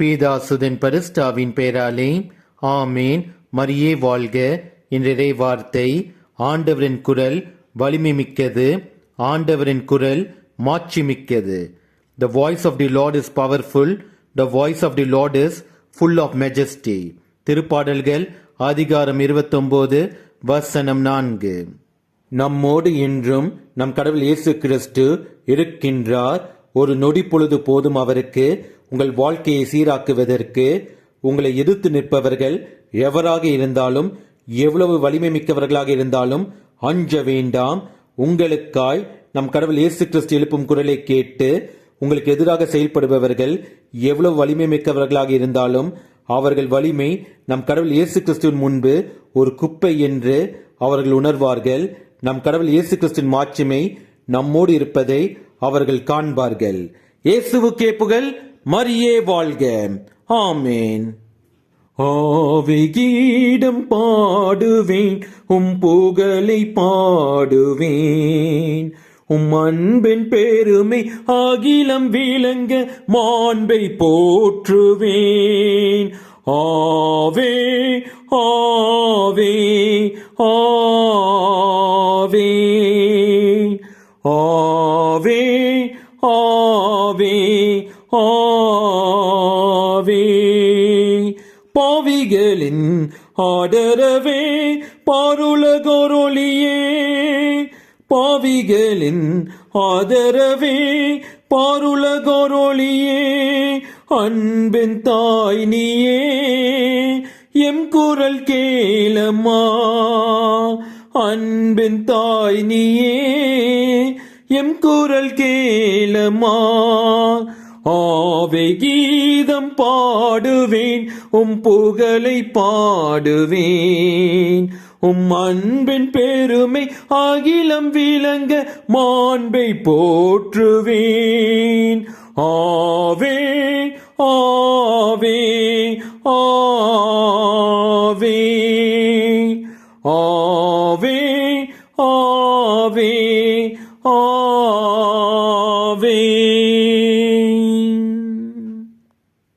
பீதாசுதன் பரிஸ்டாவின் பெயராலே ஆமேன். மரியே வாழ்க. என்ற வார்த்தை ஆண்டவரின் குரல் வலிமை மிக்கது ஆண்டவரின் குரல் மாட்சி மிக்கது the voice of the lord is powerful the voice of the lord is full of majesty திருப்பாடல்கள் அதிகாரம் இருபத்தொன்பது வசனம் நான்கு. நம்மோடு என்றும் நம் கடவுள் இயேசு கிறிஸ்து இருக்கின்றார். ஒரு நொடி பொழுது போதும் அவருக்கு உங்கள் வாழ்க்கையை சீராக்குவதற்கு உங்களை எதிர்த்து நிற்பவர்கள் எவராக இருந்தாலும் எவ்வளவு வலிமை மிக்கவர்களாக இருந்தாலும் அஞ்ச வேண்டாம். உங்களுக்காய் நம் கடவுள் இயேசு கிறிஸ்து எழுப்பும் குரலை கேட்டு உங்களுக்கு எதிராக செயல்படுபவர்கள் எவ்வளவு வலிமை மிக்கவர்களாக இருந்தாலும் அவர்கள் வலிமை நம் கடவுள் இயேசு கிறிஸ்துவின் முன்பு ஒரு குப்பை என்று அவர்கள் உணர்வார்கள். நம் கடவுள் இயேசு கிறிஸ்துவின் மாட்சிமை நம்மோடு இருப்பதை அவர்கள் காண்பார்கள். இயேசுவுக்கே புகழ் மரியே வாழ்க. ஆமேன். ஆவிகீடம் பாடுவேன் உம் புகழை பாடுவேன். உம் அன்பின் பெருமை அகிலம் விளங்க மாண்பை போற்றுவேன். ஆவே ஆவே ஆவே. ஆவே ஆவே ஆவே. பாவிகளின் ஆடரவே பாருலகொருளியே பாவிகளின் ஆதரவே பாருலகொருளியே அன்பின் தாய் நீயே எம் குரல் கேளம்மா அன்பின் தாய் நீயே எம் குரல் கேளம்மா ஆவே கீதம் பாடுவேன் உம் புகழை பாடுவேன். உம் அன்பின் பெருமை அகிலம் விளங்க மாண்பை போற்றுவேன். ஆவே ஆவே ஆ Ave, Ave, Ave.